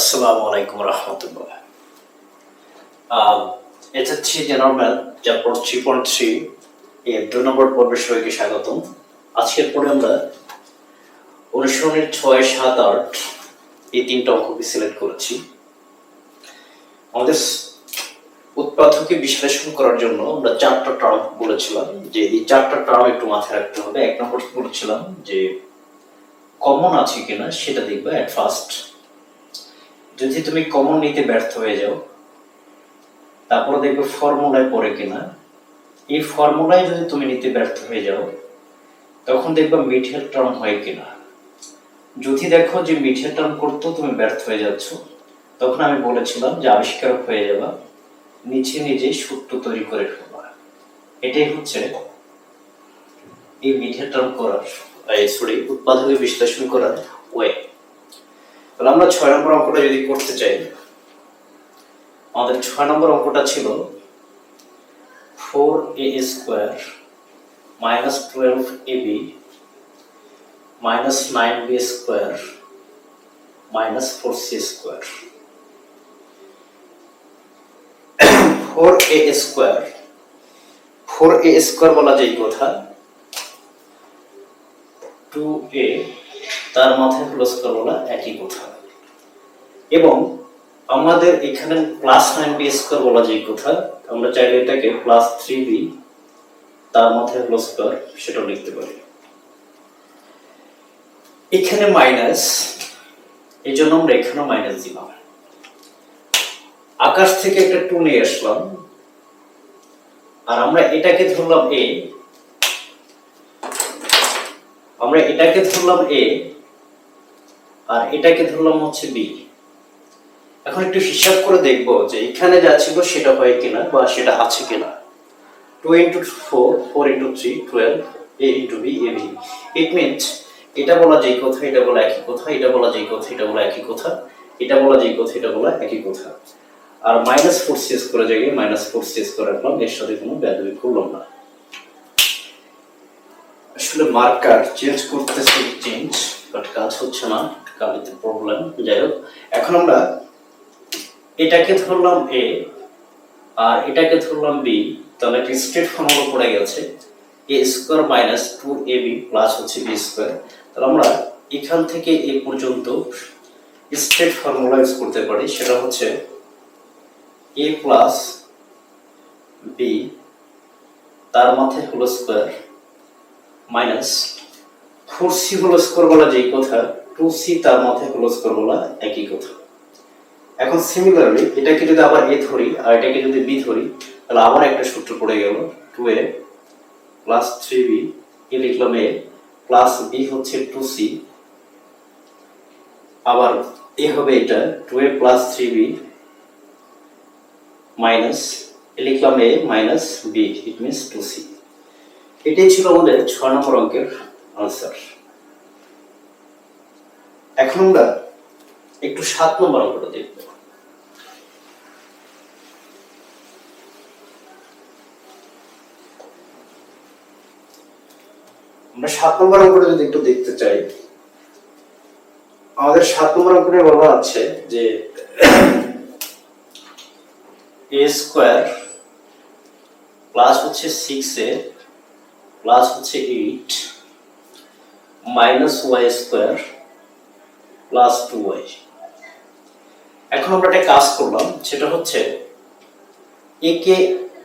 আসসালামু আলাইকুম রহমতুল্লাহ। এটা হচ্ছে general chapter three point three এর দুই নম্বর পর্বে সবাইকে স্বাগতম। আজকের পরে আমরা অনুসরণের ছয়, সাত, আট, এই তিনটা সিলেক্ট করেছি। আমাদের উৎপাদকে বিশ্লেষণ করার জন্য আমরা চারটা টার্ম বলেছিলাম, যে এই চারটা টার্ম একটু মাথায় রাখতে হবে। এক নম্বর বলেছিলাম যে কমন আছে কিনা, সেটা দেখবে অ্যাট ফার্স্ট যদি তুমি কমন নিতে ব্যর্থ হয়ে যাও, তারপরে দেখবে ফর্মুলায় পড়ে কিনা। এই ফর্মুলায় যদি তুমি নিতে ব্যর্থ হয়ে যাও, তখন দেখবে মিঠের টার্ম হয় কিনা। যদি দেখো যে মিঠের টার্ম করতেও তুমি ব্যর্থ হয়ে যাচ্ছ, তখন আমি বলেছিলাম যে আবিষ্কারক হয়ে যাবা নিচে নিজে সূত্র তৈরি করে ফেলবা। এটাই হচ্ছে এই মিঠের টার্ম করার। সরি উৎপাদকে বিশ্লেষণ করার ওয়ে। তাহলে আমরা ছয় নম্বর অঙ্কটা যদি করতে চাই, আমাদের ছয় নম্বর অঙ্কটা ছিল four a square minus twelve a b minus nine b square minus four c square four a square four a square বলা যায় কথা। টু এ তার মাথায় প্লাস বলা একই কথা। এবং আমাদের এখানে প্লাস নাইন বি স্কোয়ার বলা যায় কথা আমরা চাইলে এটাকে প্লাস থ্রি বি তার মাথায় প্লাস স্কোয়ার সেটাও লিখতে পারি। এখানে মাইনাস এই জন্য আমরা এখানেও মাইনাস দিলাম। আকাশ থেকে একটা টু নিয়ে আসলাম। আর আমরা এটাকে ধরলাম এ আমরা এটাকে ধরলাম এ আর এটাকে ধরলাম হচ্ছে বি এখন একটু হিসাব করে দেখব যে এখানে যা ছিল সেটা হয় কিনা বা সেটা আছে কিনা। Two into four four into three twelve a into b a b it means এটা বলা যেই কথা, এটা বলা একই কথা, এটা বলা যেই কথা, এটা বলা একই কথা, এটা বলা যেই কথা, এটা বলা একই কথা। আর মাইনাস ফোর সিএস করে জায়গায় মাইনাস ফোর সিএস করে রাখলাম এর সাথে কোনো ব্যাধবি করলাম না। আসলে মার্কার চেঞ্জ করতেছে চেঞ্জ বাট কাজ হচ্ছে না কালিতে প্রবলেম যাই হোক, এখন আমরা এটাকে ধরলাম এ আর এটাকে ধরলাম বি তাহলে একটা স্ট্রেট ফর্মুলা পড়ে গেছে। A square minus two a b plus হচ্ছে বি স্কোয়ার তাহলে আমরা এখান থেকে এ পর্যন্ত স্ট্রেট ফর্মুলা ইউজ করতে পারি। সেটা হচ্ছে এ প্লাস বি তার মাথায় হলো স্কোয়ার মাইনাস ফোর সি হলো স্কোয়ার বলা যেই কথা। টু সি তার মাথায় হলো স্কোয়ার বলা একই কথা। এখন সিমিলারলি এটাকে যদি আবার এ ধরি আর এটাকে যদি বি ধরি, তাহলে আবার একটা সূত্র পড়ে গেল two a plus three b a লিখলাম এ প্লাস বি হচ্ছে টু সি আবার এ হবে এটা two a plus three b minus a লিখলাম a minus b it means two c এটাই ছিল আমাদের ছয় নম্বর অঙ্কের আনসার এখন আমরা একটু সাত নম্বর অঙ্কটা দেখব। আমরা সাত নম্বর অঙ্কটা যদি একটু দেখতে চাই, আমাদের সাত নম্বর অঙ্কটা বলা আছে যে এ স্কোয়ার প্লাস হচ্ছে সিক্স এ, প্লাস হচ্ছে eight, minus y square, plus two y. এখন আমরা একটা কাজ করলাম, সেটা হচ্ছে একে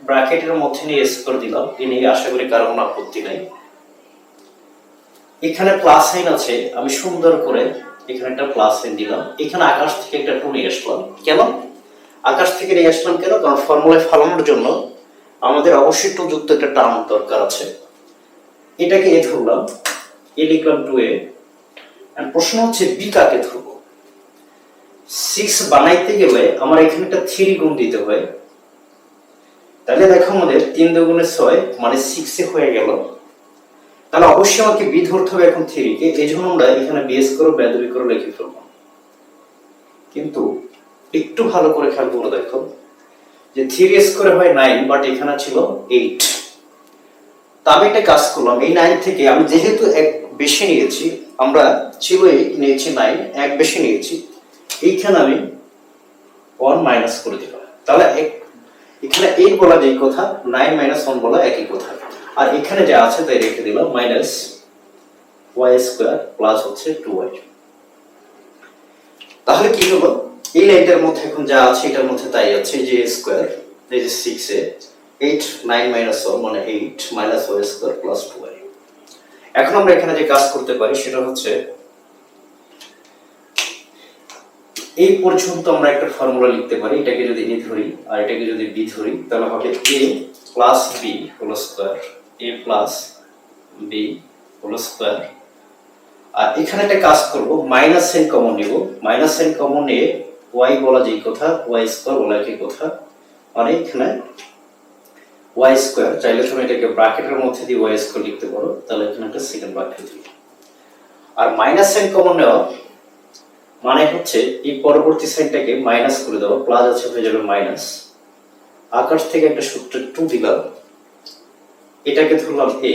ব্র্যাকেটের মধ্যে নিয়ে এস করে দিলাম। এ নিয়ে আশা করি কারও কোনো আপত্তি নাই। এখানে প্লাস সাইন আছে, আমি সুন্দর করে এখানে একটা প্লাস সাইন দিলাম। এখানে আকাশ থেকে একটা টু নিয়ে আসলাম। কেন? আকাশ থেকে নিয়ে আসলাম কেন? কারণ ফর্মুলায় ফালানোর জন্য আমাদের অবশ্যই টু যুক্ত একটা টার্ম দরকার আছে। এটাকে এ ধরলাম। এ লিখলাম টু এ প্রশ্ন হচ্ছে বি কাকে ধরবো সিক্স বানাইতে গেলে আমার এখানে একটা থ্রি গুণ দিতে হয়। তাহলে দেখো আমাদের তিন দুগুণে ছয় মানে সিক্সে হয়ে গেল। তাহলে অবশ্যই আমাকে বি ধরতে হবে এখন থ্রিকে এই জন্য আমরা এখানে বিএস করে বেদবি করে লিখে ফেলব। কিন্তু একটু ভালো করে খেয়াল করে দেখো যে থ্রি এস করে হয় নাইন বাট এখানে ছিল এইট তা আমি একটা কাজ করলাম, এই নাইন থেকে আমি যেহেতু এক বেশি নিয়েছি, আমরা ছিল নিয়েছি নাইন এক বেশি নিয়েছি এইখানে আমি ওয়ান মাইনাস করে দিলাম। তাহলে এখানে এইট বলা যেই কথা নাইন মাইনাস ওয়ান বলা একই কথা। আর এখানে যা আছে তাই রেখে দিলাম মাইনাস ওয়াই স্কোয়ার প্লাস হচ্ছে টু ওয়াই তাহলে কি হলো? এই লাইনটার মধ্যে এখন যা আছে, এটার মধ্যে তাই আছে, যে স্কোয়ার এই যে six a eight nine minus one মানে eight minus y square plus two y এখন আমরা এখানে যে কাজ করতে পারি, সেটা হচ্ছে এই পর্যন্ত আমরা একটা ফর্মুলা লিখতে পারি, এটাকে যদি এ ধরি আর এটাকে যদি বি ধরি, তাহলে হবে a plus b whole square a plus b whole square আর এখানে একটা কাজ করব মাইনাস সাইন কমন নিব। মাইনাস সাইন কমন নিয়ে ওয়াই বলা যেই কথা ওয়াই স্কোয়ার বলা একই কথা। মানে এখানে ওয়াই স্কোয়ার চাইলে তুমি এটাকে ব্র্যাকেটের মধ্যে দিয়ে ওয়াই স্কোয়ার লিখতে পারো, তাহলে এখানে একটা সেকেন্ড ব্র্যাকেট দিই আর মাইনাস সাইন কমন নেওয়া মানে হচ্ছে এই পরবর্তী সাইনটাকে মাইনাস করে দেওয়া প্লাস আছে হয়ে যাবে মাইনাস আকাশ থেকে একটা সূত্র টু দিলাম। এটাকে ধরলাম এ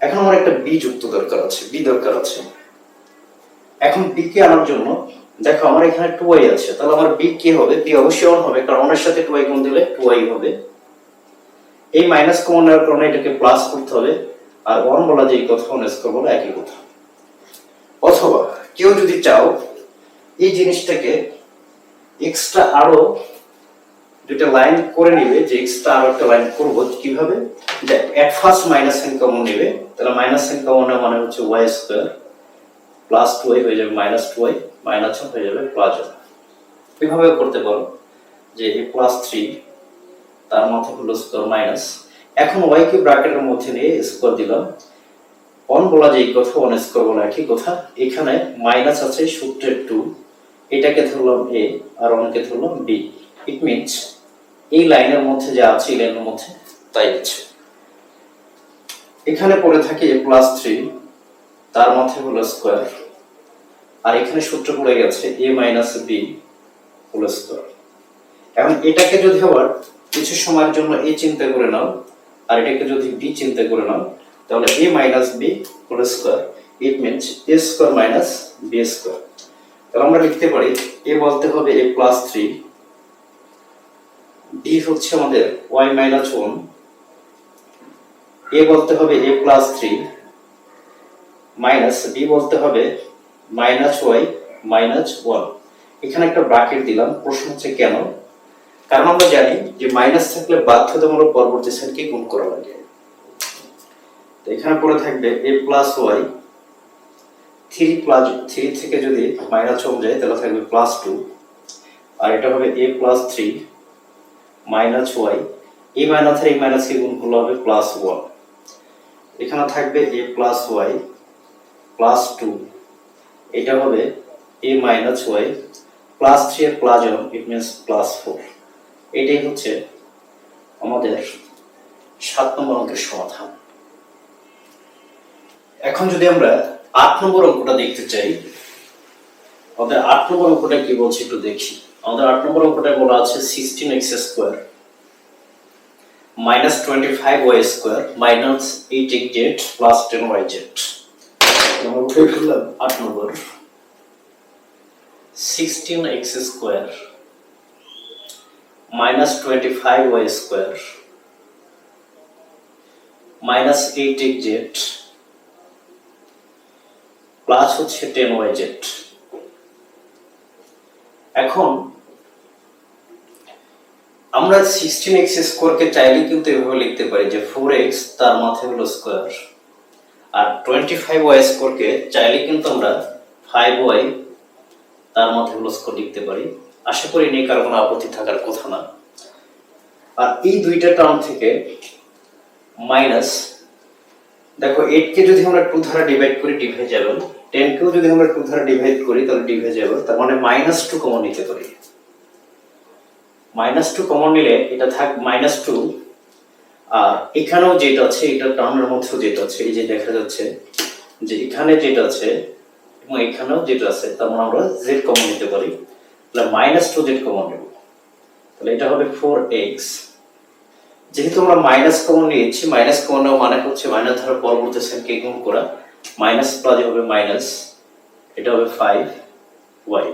এখন আমার একটা বি যুক্ত দরকার আছে বি দরকার আছে। এখন বি কে আনার জন্য, দেখো আমার এখানে টু ওয়াই আছে, তাহলে আমার বি কি হবে? বি অবশ্যই অন হবে, কারণ ওনার সাথে টু ওয়াই গুণ দিলে টু ওয়াই হবে। এই মাইনাস কমন নেওয়ার কারণে এটাকে প্লাস করতে হবে। আর ওয়ান বলা যে কথা স্কোয়ার বলা একই কথা। কেউ যদি চাও, এই জিনিসটাকে এক্সট্রা আরও দুটা লাইন করে নিবে, যে এক্সট্রা আরও একটা লাইন করব, কীভাবে? At first minus sign common তাহলে মাইনাস সাইন কমন মানে হচ্ছে y square plus two y হয়ে যাবে মাইনাস টু ওয়াই মাইনাস হয়ে যাবে প্লাস এভাবে করতে পারো, যে এ প্লাস থ্রি তার মধ্যে হলো স্কোয়ার মাইনাস এখন ওয়াই কে ব্র্যাকেটের মধ্যে নিয়ে স্কোয়ার দিলাম। অন বলা যে কথা অন স্কোয়ার বলা একই কথা। এখানে মাইনাস আছে সূত্রের টু এটাকে ধরলাম এ আর অনকে ধরলাম বি ইট মিনস এই লাইনের মধ্যে যা আছে, এই লাইনের মধ্যে তাই আছে। এখানে পড়ে থাকে এ প্লাস থ্রি তার মধ্যে হলো স্কোয়ার আর এখানে সূত্র পড়ে গেছে a minus b whole square এখন এটাকে যদি আবার কিছু সময়ের জন্য এ চিন্তা করে নাও, আর এটাকে যদি বি চিন্তা করে নাও তাহলে A minus B whole square it means A square minus B square তাহলে আমরা লিখতে পারি এ বলতে হবে এ প্লাস থ্রি বি হচ্ছে আমাদের ওয়াই মাইনাস ওয়ান এ বলতে হবে A plus three minus B বলতে হবে মাইনাস ওয়াই মাইনাস ওয়ান এখানে একটা ব্রাকেট দিলাম, প্রশ্ন হচ্ছে কেন? কারণ আমরা জানি যে মাইনাস থাকলে বাধ্যতামূলক পরবর্তী সাইডকে গুণ করা লাগে। এখানে পড়ে থাকবে A plus Y, three plus, three থেকে যদি মাইনাস ওয়ান যায় তাহলে থাকবে প্লাস টু, আর এটা হবে A plus three minus Y, A minus এই মাইনাসকে গুণ করলে হবে প্লাস ওয়ান। এখানে থাকবে A plus Y plus two, এটা হবে A minus Y plus three এর plus one it means plus four এটাই হচ্ছে আমাদের সাত নম্বর অঙ্কের সমাধান। এখন যদি আমরা আট নম্বর অঙ্কটা দেখতে চাই আমাদের আট নম্বর অঙ্কটা কি বলছে একটু দেখি। আমাদের আট নম্বর অঙ্কটা বলা আছে sixteen X square minus twenty five Y square minus eight X Z plus ten Y Z আমরা উঠে ফেললাম আট number. Sixteen X square minus twenty five Y square minus eight X Z plus হচ্ছে টেন ওয়াই জেড এখন, আমরা sixteen x স্কোয়ারকে চাইলে কিন্তু এভাবে লিখতে পারি যে ফোর এক্স তার মাথায় হলো স্কোয়ার আর টোয়েন্টি ফাইভ ওয়াই স্কোয়ারকে চাইলে কিন্তু আমরা ফাইভ ওয়াই তার মাথায় হলো স্কোয়ার লিখতে পারি। আশা করি নেই কার কোনো আপত্তি থাকার কথা না। আর এই দুইটা টার্ম থেকে মাইনাস দেখো এইট কে যদি আমরা টু ধারা ডিভাইড করি ডিভাইজেবল টেন কেও যদি আমরা টু ধারা ডিভাইড করি, তাহলে ডিভাইজেবল তার মানে মাইনাস টু কমন নিতে পারি। মাইনাস টু কমন নিলে এটা থাক মাইনাস টু আর এখানেও যেটা আছে, এটা টার্মের মধ্যেও যেটা আছে, এই যে দেখা যাচ্ছে যে এখানে যেটা আছে এবং এখানেও যেটা আছে, তার মানে আমরা জেড কমন নিতে পারি। তাহলে মাইনাস টু জেড কমন নেব। তাহলে এটা হবে ফোর এক্স যেহেতু আমরা মাইনাস কমন নিয়েছি মাইনাস কমন নেওয়া মানে হচ্ছে মাইনাস ধরার পরবর্তী সাইনকে গুণ করা। মাইনাস প্লাস হবে মাইনাস, এটা হবে ফাইভ ওয়াই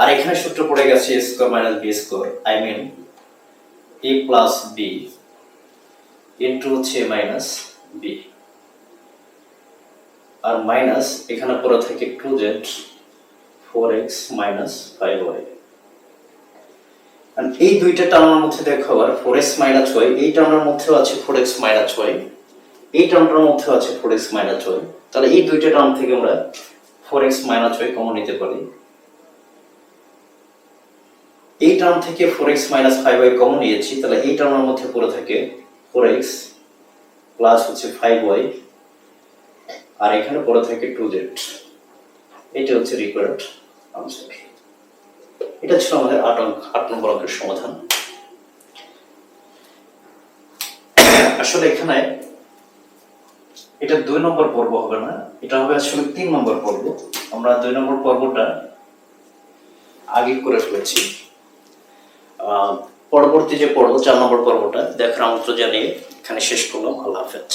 আর এখানে সূত্র পড়ে গেছে A square minus B square I mean A plus B into হচ্ছে মাইনাস বি আর মাইনাস এখানে পড়ে থাকে two Z four X minus five Y এই দুইটা টার্মের মধ্যে দেখো, আবার ফোর এক্স মাইনাস ওয়াই এই টার্মের মধ্যেও আছে ফোর এক্স মাইনাস ওয়াই এই টার্মটার মধ্যে আছে ফোর এক্স মাইনাস ওয়াই তাহলে এই দুইটা টার্ম থেকে আমরা four X minus Y common নিতে পারি। এই টার্ম থেকে four X minus five Y common নিয়েছি, তাহলে এই টার্মের মধ্যে পড়ে থাকে ফোর এক্স প্লাস হচ্ছে ফাইভ ওয়াই আর এখানে পড়ে থাকে টু জেড এটা হচ্ছে রিকোয়ার্ড আনসার এটা ছিল আমাদের আট অঙ্ক আট নম্বর অঙ্কের সমাধান। আসলে এখানে এটা দুই নম্বর পর্ব হবে না। এটা হবে আসলে তিন নম্বর পর্ব। আমরা দুই নম্বর পর্বটা আগে করে ফেলেছি। পরবর্তী যে পর্ব, চার নম্বর পর্বটা, দেখার আমন্ত্রণ জানিয়ে এখানে শেষ করলাম। আল্লাহ হাফেজ।